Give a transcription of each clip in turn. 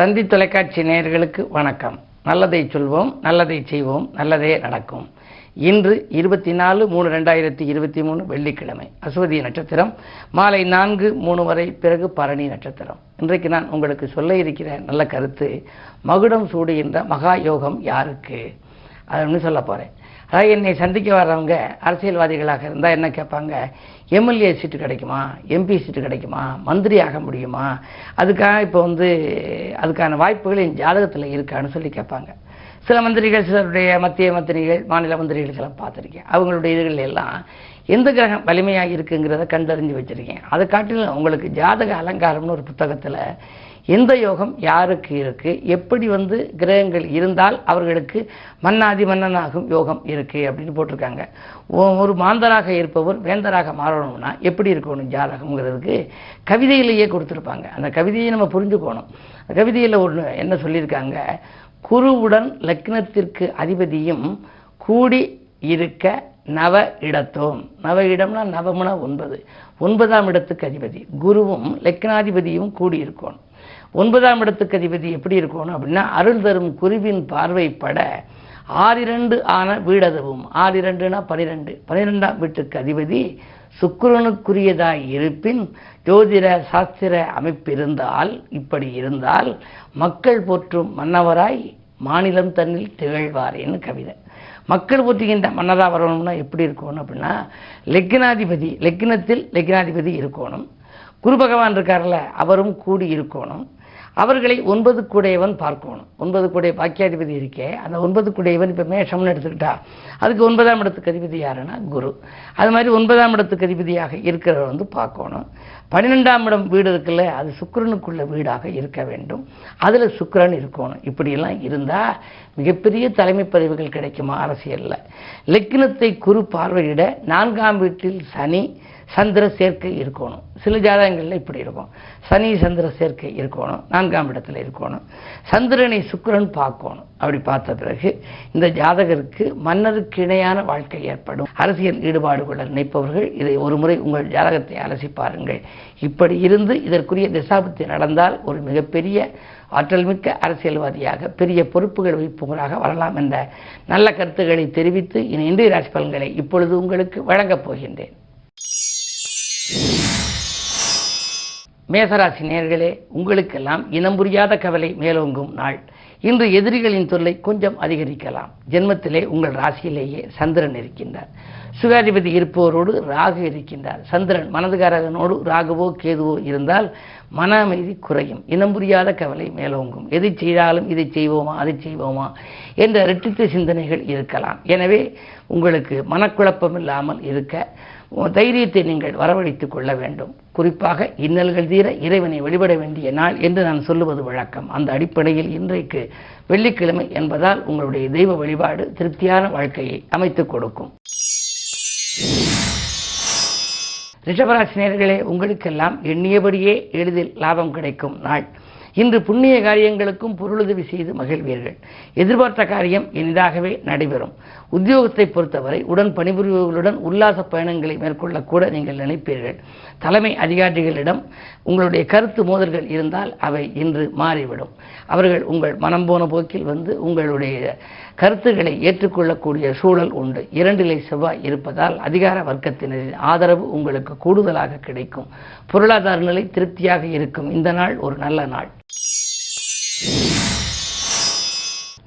தந்தி தொலைக்காட்சி நேயர்களுக்கு வணக்கம். நல்லதை சொல்வோம் நல்லதை செய்வோம் நல்லதே நடக்கும். இன்று இருபத்தி நாலு மூணு ரெண்டாயிரத்தி இருபத்தி மூணு வெள்ளிக்கிழமை அஸ்வதி நட்சத்திரம். மாலை நான்கு மூணு வரை பிறகு பரணி நட்சத்திரம். இன்றைக்கு நான் உங்களுக்கு சொல்ல இருக்கிற நல்ல கருத்து மகுடம் சூடுகின்ற மகா யோகம் யாருக்கு? அதை சொல்ல போகிறேன் என்னை சந்திக்க வர்றவங்க அரசியல்வாதிகளாக இருந்தால் என்ன கேட்பாங்க? எம்எல்ஏ சீட்டு கிடைக்குமா? எம்பி சீட்டு கிடைக்குமா? மந்திரி ஆக முடியுமா? அதுக்காக இப்போ வந்து அதுக்கான வாய்ப்புகள் என் ஜாதகத்தில் இருக்கான்னு சொல்லி கேட்பாங்க. சில மந்திரிகள் சிலருடைய மத்திய மந்திரிகள் மாநில மந்திரிகளுக்கெல்லாம் பார்த்துருக்கேன். அவங்களுடைய இதுகள் எல்லாம் எந்த கிரகம் வலிமையாக இருக்குங்கிறத கண்டறிஞ்சு வச்சுருக்கேன். அதை காட்டிலும் உங்களுக்கு ஜாதக அலங்காரம்னு ஒரு புத்தகத்தில் எந்த யோகம் யாருக்கு இருக்கு? எப்படி வந்து கிரகங்கள் இருந்தால் அவர்களுக்கு மன்னாதி மன்னனாகும் யோகம் இருக்கு அப்படின்னு போட்டிருக்காங்க. ஒரு மாந்தராக இருப்பவர் வேந்தராக மாறணும்னா எப்படி இருக்கணும் ஜாதகம்ங்கிறதுக்கு கவிதையிலேயே கொடுத்துருப்பாங்க. அந்த கவிதையை நம்ம புரிஞ்சுக்கணும். கவிதையில் ஒன்று என்ன சொல்லியிருக்காங்க? குருவுடன் லக்னத்திற்கு அதிபதியும் கூடி இருக்க நவ இடத்தோம். நவ இடம்னா நவமுனா ஒன்பது. ஒன்பதாம் இடத்துக்கு அதிபதி. குருவும் லக்னாதிபதியும் கூடி இருக்கணும். ஒன்பதாம் இடத்துக்கு அதிபதி எப்படி இருக்கணும் அப்படின்னா அருள் தரும் குருவின் பார்வைப்பட ஆறிரண்டு ஆன வீடதவும். ஆறிரண்டுனா பனிரெண்டு. பனிரெண்டாம் வீட்டுக்கு அதிபதி சுக்கிரனுக்குரியதாய் இருப்பின் ஜோதிட சாஸ்திர அமைப்பிருந்தால் இப்படி இருந்தால் மக்கள் போற்றும் மன்னவராய் மாநிலம் தன்னில் திகழ்வாரேன்னு கவிதை. மக்கள் போற்றுகின்ற மன்னராக வரணும்னா எப்படி இருக்கணும் அப்படின்னா லெக்னாதிபதி லெக்னத்தில் லெக்னாதிபதி இருக்கணும். குரு பகவான் இருக்கார்ல அவரும் கூடி இருக்கணும். அவர்களை ஒன்பது கூடையவன் பார்க்கணும். ஒன்பது கூடைய பாக்கியாதிபதி இருக்கே. அந்த ஒன்பது கூடையவன் இப்போ மேஷம்னு எடுத்துக்கிட்டா அதுக்கு ஒன்பதாம் இடத்துக்கு அதிபதி யாருன்னா குரு. அது மாதிரி ஒன்பதாம் இடத்துக்கு அதிபதியாக இருக்கிறவர் வந்து பார்க்கணும். பன்னிரெண்டாம் இடம் வீடு இருக்குல்ல அது சுக்கரனுக்குள்ள வீடாக இருக்க வேண்டும். அதில் சுக்கரன் இருக்கணும். இப்படியெல்லாம் இருந்தால் மிகப்பெரிய தலைமை பதவிகள் கிடைக்குமா? அரசியலில். லக்னத்தை குரு பார்வையிட நான்காம் வீட்டில் சனி சந்திர சேர்க்கை இருக்கணும். சில ஜாதகங்களில் இப்படி இருக்கும். சனி சந்திர சேர்க்கை இருக்கணும். நான்காம் இடத்துல இருக்கணும். சந்திரனை சுக்கரன் பார்க்கணும். அப்படி பார்த்த பிறகு இந்த ஜாதகருக்கு மன்னருக்கு இணையான வாழ்க்கை ஏற்படும். அரசியல் ஈடுபாடு கொள்ள நினைப்பவர்கள் இதை ஒரு முறை உங்கள் ஜாதகத்தை அலசி பாருங்கள். இப்படி இருந்து இதற்குரிய திசாபுத்தி நடந்தால் ஒரு மிகப்பெரிய ஆற்றல் மிக்க அரசியல்வாதியாக பெரிய பொறுப்புகள் வகிப்பவராக வரலாம் என்ற நல்ல கருத்துக்களை தெரிவித்து இனி இன்றைய ராசி பலன்களை இப்பொழுது உங்களுக்கு வழங்கப் போகின்றேன். மேசராசி நேர்களே உங்களுக்கெல்லாம் இனம் புரியாத கவலை மேலோங்கும் நாள். இன்று எதிரிகளின் தொல்லை கொஞ்சம் அதிகரிக்கலாம். ஜென்மத்திலே உங்கள் ராசியிலேயே சந்திரன் இருக்கின்றார். சுகாதிபதி இருப்பவரோடு ராகு இருக்கின்றார். சந்திரன் மனதுகாரகனோடு ராகுவோ கேதுவோ இருந்தால் மன அமைதி குறையும். இனம் புரியாத கவலை மேலோங்கும். எதை செய்தாலும் இதை செய்வோமா அதை செய்வோமா என்ற இரட்டித்த சிந்தனைகள் இருக்கலாம். எனவே உங்களுக்கு மனக்குழப்பம் இல்லாமல் இருக்க தைரியத்தை நீங்கள் வரவழைத்துக் கொள்ள வேண்டும். குறிப்பாக இன்னல்கள் தீர இறைவனை வழிபட வேண்டிய நாள் என்று நான் சொல்லுவது வழக்கம். அந்த அடிப்படையில் இன்றைக்கு வெள்ளிக்கிழமை என்பதால் உங்களுடைய தெய்வ வழிபாடு திருப்தியான வாழ்க்கையை அமைத்துக் கொடுக்கும். ரிஷபராசினியர்களே உங்களுக்கெல்லாம் எண்ணியபடியே எளிதில் லாபம் கிடைக்கும் நாள். இன்று புண்ணிய காரியங்களுக்கும் பொருளுதவி செய்து மகிழ்வீர்கள். எதிர்பார்த்த காரியம் இனிதாகவே நடைபெறும். உத்தியோகத்தை பொறுத்தவரை உடன் பணிபுரிபவர்களுடன் உல்லாச பயணங்களை மேற்கொள்ளக்கூட நீங்கள் நினைப்பீர்கள். தலைமை அதிகாரிகளிடம் உங்களுடைய கருத்து மோதல்கள் இருந்தால் அவை இன்று மாறிவிடும். அவர்கள் உங்கள் மனம் போன போக்கில் வந்து உங்களுடைய கருத்துக்களை ஏற்றுக்கொள்ளக்கூடிய சூழல் உண்டு. இரண்டிலை செவ்வாய் இருப்பதால் அதிகார வர்க்கத்தினரின் ஆதரவு உங்களுக்கு கூடுதலாக கிடைக்கும். பொருளாதார நிலை திருப்தியாக இருக்கும். இந்த நாள் ஒரு நல்ல நாள்.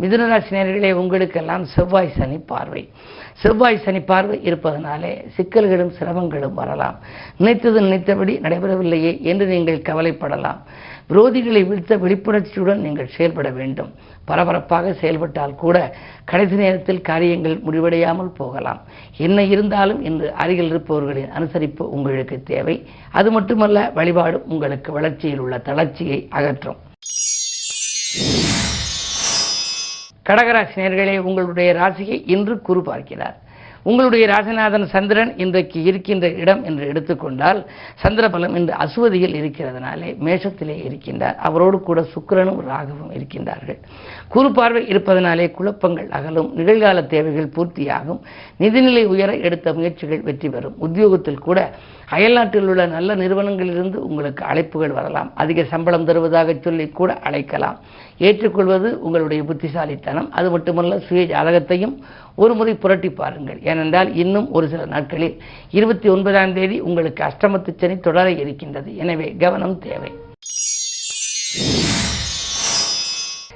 மிதுனராசினியர்களே உங்களுக்கெல்லாம் செவ்வாய் சனி பார்வை. செவ்வாய் சனி பார்வை இருப்பதனாலே சிக்கல்களும் சிரமங்களும் வரலாம். நினைத்தது நினைத்தபடி நடைபெறவில்லையே என்று நீங்கள் கவலைப்படலாம். விரோதிகளை வீழ்த்த விழிப்புணர்ச்சியுடன் நீங்கள் செயல்பட வேண்டும். பரபரப்பாக செயல்பட்டால் கூட கடைசி நேரத்தில் காரியங்கள் முடிவடையாமல் போகலாம். என்ன இருந்தாலும் இன்று அருகில் இருப்பவர்களின் அனுசரிப்பு உங்களுக்கு தேவை. அது மட்டுமல்ல வழிபாடு உங்களுக்கு வளர்ச்சியில் உள்ள தளர்ச்சியை அகற்றும். கடகராசி நேர்களே உங்களுடைய ராசியை இன்று குறு பார்க்கிறார். உங்களுடைய ராசநாதன் சந்திரன் இன்றைக்கு இருக்கின்ற இடம் என்று எடுத்துக்கொண்டால் சந்திரபலம் இன்று அசுவதியில் இருக்கிறதுனாலே மேஷத்திலே இருக்கின்றார். அவரோடு கூட சுக்கிரனும் ராகவும் இருக்கின்றார்கள். குறு பார்வை இருப்பதனாலே குழப்பங்கள் அகலும் நிகழ்கால தேவைகள் பூர்த்தியாகும். நிதிநிலை உயர எடுத்த முயற்சிகள் வெற்றி பெறும். உத்தியோகத்தில் கூட அயல்நாட்டில் உள்ள நல்ல நிறுவனங்களிலிருந்து உங்களுக்கு அழைப்புகள் வரலாம். அதிக சம்பளம் தருவதாக சொல்லி கூட அழைக்கலாம். ஏற்றுக்கொள்வது உங்களுடைய புத்திசாலித்தனம். அது மட்டுமல்ல சுய ஜாதகத்தையும் ஒரு முறை புரட்டி பாருங்கள். ஏனென்றால் இன்னும் ஒரு சில நாட்களில் இருபத்தி ஒன்பதாம் தேதி உங்களுக்கு அஷ்டமத்து சனி தொடர இருக்கின்றது. எனவே கவனம் தேவை.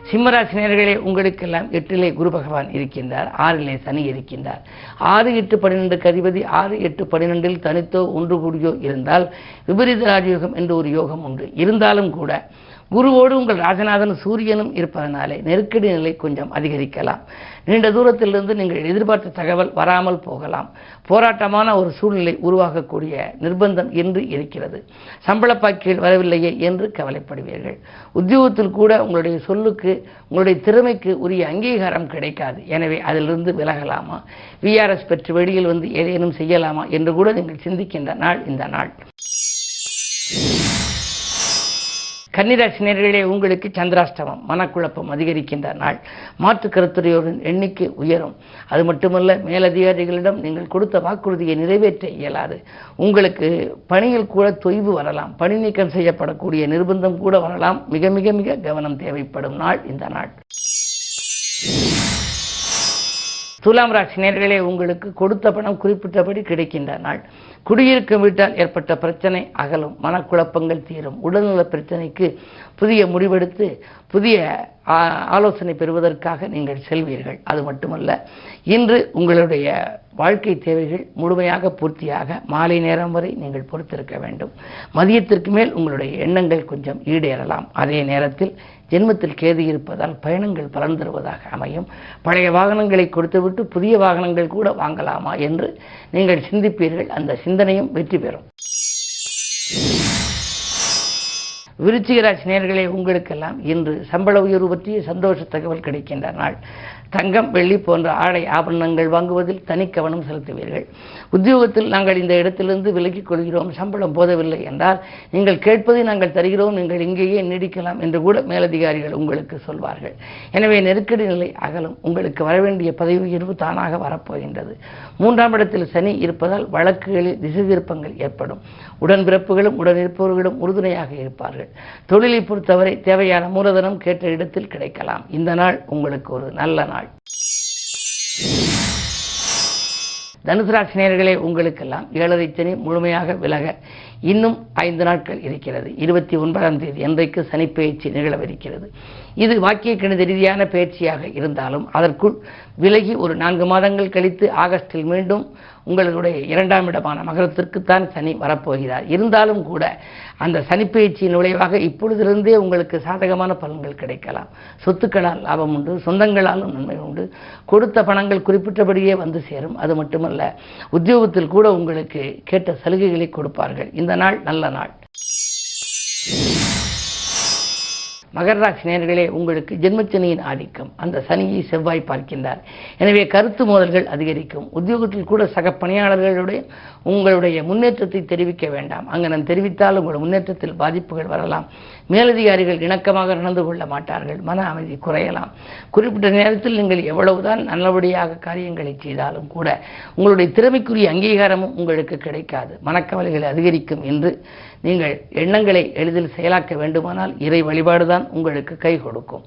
சிம்மராசினியர்களே உங்களுக்கெல்லாம் எட்டிலே குரு பகவான் இருக்கின்றார். ஆறிலே சனி இருக்கின்றார். ஆறு எட்டு பன்னிரெண்டு கதிபதி ஆறு எட்டு பன்னிரெண்டில் தனித்தோ ஒன்று கூடியோ இருந்தால் விபரீத ராஜயோகம் என்று ஒரு யோகம் உண்டு. இருந்தாலும் கூட குருவோடு உங்கள் ராஜநாதன் சூரியனும் இருப்பதனாலே நெருக்கடி நிலை கொஞ்சம் அதிகரிக்கலாம். நீண்ட தூரத்திலிருந்து நீங்கள் எதிர்பார்த்த தகவல் வராமல் போகலாம். போராட்டமான ஒரு சூழ்நிலை உருவாகக்கூடிய நிர்பந்தம் என்று இருக்கிறது. சம்பள பாக்கிகள் வரவில்லையே என்று கவலைப்படுவீர்கள். உத்தியோகத்தில் கூட உங்களுடைய சொல்லுக்கு உங்களுடைய திறமைக்கு உரிய அங்கீகாரம் கிடைக்காது. எனவே அதிலிருந்து விலகலாமா? விஆர்எஸ் பெற்று வெளியில் வந்து ஏதேனும் செய்யலாமா என்று கூட நீங்கள் சிந்திக்கின்ற நாள் இந்த நாள். கன்னிராசினியர்களே உங்களுக்கு சந்திராஷ்டமம் மனக்குழப்பம் அதிகரிக்கின்ற நாள். மாற்று கருத்துரையோரின் எண்ணிக்கை உயரும். அது மட்டுமல்ல மேலதிகாரிகளிடம் நீங்கள் கொடுத்த வாக்குறுதியை நிறைவேற்ற இயலாது. உங்களுக்கு பணியில் கூட தொய்வு வரலாம். பணி நீக்கம் செய்யப்படக்கூடிய நிர்பந்தம் கூட வரலாம். மிக மிக மிக கவனம் தேவைப்படும் நாள் இந்த நாள். துலாம் ராசி நேர்களே உங்களுக்கு கொடுத்த பணம் குறிப்பிட்டபடி கிடைக்கின்ற நாள். குடியிருக்கும் வீட்டால் ஏற்பட்ட பிரச்சனை அகலும் மனக்குழப்பங்கள் தீரும். உடல்நல பிரச்சனைக்கு புதிய முடிவெடுத்து புதிய ஆலோசனை பெறுவதற்காக நீங்கள் செல்வீர்கள். அது மட்டுமல்ல இன்று உங்களுடைய வாழ்க்கை தேவைகள் முழுமையாக பூர்த்தியாக மாலை நேரம் வரை நீங்கள் பொறுத்திருக்க வேண்டும். மதியத்திற்கு மேல் உங்களுடைய எண்ணங்கள் கொஞ்சம் ஈடேறலாம். அதே நேரத்தில் ஜென்மத்தில் கேது இருப்பதால் பயணங்கள் பலன் தருவதாக அமையும். பழைய வாகனங்களை கொடுத்துவிட்டு புதிய வாகனங்கள் கூட வாங்கலாமா என்று நீங்கள் சிந்திப்பீர்கள். அந்த சிந்தனையும் வெற்றி பெறும். விருச்சிகராசி நேர்களே உங்களுக்கெல்லாம் இன்று சம்பள உயர்வு பற்றிய சந்தோஷ தகவல் கிடைக்கின்ற நாள். தங்கம் வெள்ளி போன்ற ஆடை ஆபரணங்கள் வாங்குவதில் தனி கவனம் செலுத்துவீர்கள். உத்தியோகத்தில் நாங்கள் இந்த இடத்திலிருந்து விலகிக் கொள்கிறோம். சம்பளம் போதவில்லை என்றால் நீங்கள் கேட்பதை நாங்கள் தருகிறோம். நீங்கள் இங்கேயே நீடிக்கலாம் என்று கூட மேலதிகாரிகள் உங்களுக்கு சொல்வார்கள். எனவே நெருக்கடி நிலை அகலும். உங்களுக்கு வரவேண்டிய பதவி உயர்வு தானாக வரப்போகின்றது. மூன்றாம் இடத்தில் சனி இருப்பதால் வழக்குகளில் திசை திருப்பங்கள் ஏற்படும் உடன்பிறப்புகளும் உடனிருப்பவர்களும் உறுதுணையாக இருப்பார்கள். தொழிலை பொறுத்தவரை தேவையான மூலதனம் கேட்ட இடத்தில் கிடைக்கலாம். இந்த நாள் உங்களுக்கு ஒரு நல்ல நாள். தனுசு ராசி நேர்களே உங்களுக்கெல்லாம் ஏழரை சனி முழுமையாக விலக இன்னும் ஐந்து நாட்கள் இருக்கிறது. இருபத்தி ஒன்பதாம் தேதி என்றைக்கு சனிப்பெயர்ச்சி நிகழவிருக்கிறது. இது வாக்கிய கணித ரீதியான பயிற்சியாக இருந்தாலும் அதற்குள் விலகி ஒரு நான்கு மாதங்கள் கழித்து ஆகஸ்டில் மீண்டும் உங்களுடைய இரண்டாம் இடமான மகரத்திற்குத்தான் சனி வரப்போகிறார். இருந்தாலும் கூட அந்த சனிப்பயிற்சியின் நுழைவாக இப்பொழுதிலிருந்தே உங்களுக்கு சாதகமான பலன்கள் கிடைக்கலாம். சொத்துக்களால் லாபம் உண்டு சொந்தங்களாலும் நன்மை உண்டு. கொடுத்த பணங்கள் குறிப்பிட்டபடியே வந்து சேரும். அது மட்டுமல்ல உத்தியோகத்தில் கூட உங்களுக்கு கேட்ட சலுகைகளை கொடுப்பார்கள். இந்த நாள் நல்ல நாள். மகர ராசி நேர்களே உங்களுக்கு ஜென்மச்சனியின் ஆதிக்கம். அந்த சனியை செவ்வாய் பார்க்கின்றார். எனவே கருத்து மோதல்கள் அதிகரிக்கும். உத்தியோகத்தில் கூட சக பணியாளர்களுடைய உங்களுடைய முன்னேற்றத்தை தெரிவிக்க வேண்டாம். அங்கனம் தெரிவித்தால் உங்கள் முன்னேற்றத்தில் பாதிப்புகள் வரலாம். மேலதிகாரிகள் இணக்கமாக நடந்து கொள்ள மாட்டார்கள். மன அமைதி குறையலாம். குறிப்பிட்ட நேரத்தில் நீங்கள் எவ்வளவுதான் நல்லபடியாக காரியங்களை செய்தாலும் கூட உங்களுடைய திறமைக்குரிய அங்கீகாரமும் உங்களுக்கு கிடைக்காது. மனக்கவலைகள் அதிகரிக்கும் என்று நீங்கள் எண்ணங்களை எளிதில் செயலாக்க வேண்டுமானால் இறை வழிபாடுதான் உங்களுக்கு கை கொடுக்கும்.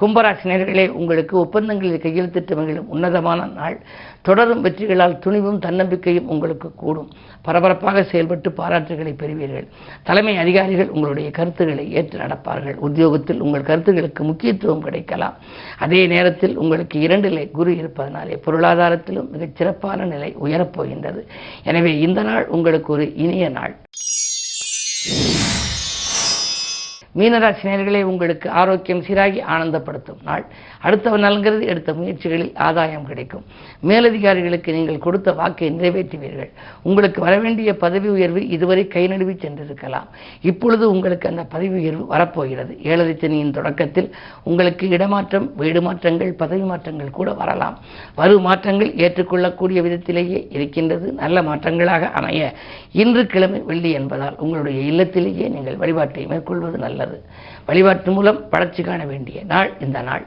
கும்பராசினியர்களே உங்களுக்கு ஒப்பந்தங்களில் கையெழுத்திட்டு மகிழும் உன்னதமான நாள். தொடரும் வெற்றிகளால் துணிவும் தன்னம்பிக்கையும் உங்களுக்கு கூடும். பரபரப்பாக செயல்பட்டு பாராட்டுகளை பெறுவீர்கள். தலைமை அதிகாரிகள் உங்களுடைய கருத்துக்களை ஏற்று நடப்பார்கள். உத்தியோகத்தில் உங்கள் கருத்துக்களுக்கு முக்கியத்துவம் கிடைக்கலாம். அதே நேரத்தில் உங்களுக்கு இரண்டிலே குரு இருப்பதனாலே பொருளாதாரத்திலும் மிகச் சிறப்பான நிலை உயரப்போகின்றது. எனவே இந்த நாள் உங்களுக்கு ஒரு இனிய நாள். மீனராசி நேயர்களே உங்களுக்கு ஆரோக்கியம் சீராகி ஆனந்தப்படுத்தும் நாள். அடுத்தவன் நலங்கிறது எடுத்த முயற்சிகளில் ஆதாயம் கிடைக்கும். மேலதிகாரிகளுக்கு நீங்கள் கொடுத்த வாக்கை நிறைவேற்றுவீர்கள். உங்களுக்கு வரவேண்டிய பதவி உயர்வு இதுவரை கை நழுவி சென்றிருக்கலாம். இப்பொழுது உங்களுக்கு அந்த பதவி உயர்வு வரப்போகிறது. ஏழரை சனியின் தொடக்கத்தில் உங்களுக்கு இடமாற்றம் வீடு மாற்றங்கள் பதவி மாற்றங்கள் கூட வரலாம். வரும் மாற்றங்கள் ஏற்றுக்கொள்ளக்கூடிய விதத்திலேயே இருக்கின்றது. நல்ல மாற்றங்களாக அமைய இன்று கிழமை வெள்ளி என்பதால் உங்களுடைய இல்லத்திலேயே நீங்கள் வழிபாட்டை மேற்கொள்வது நல்லது. வழிபாட்டு மூலம் வளர்ச்சி காண வேண்டிய நாள் இந்த நாள்.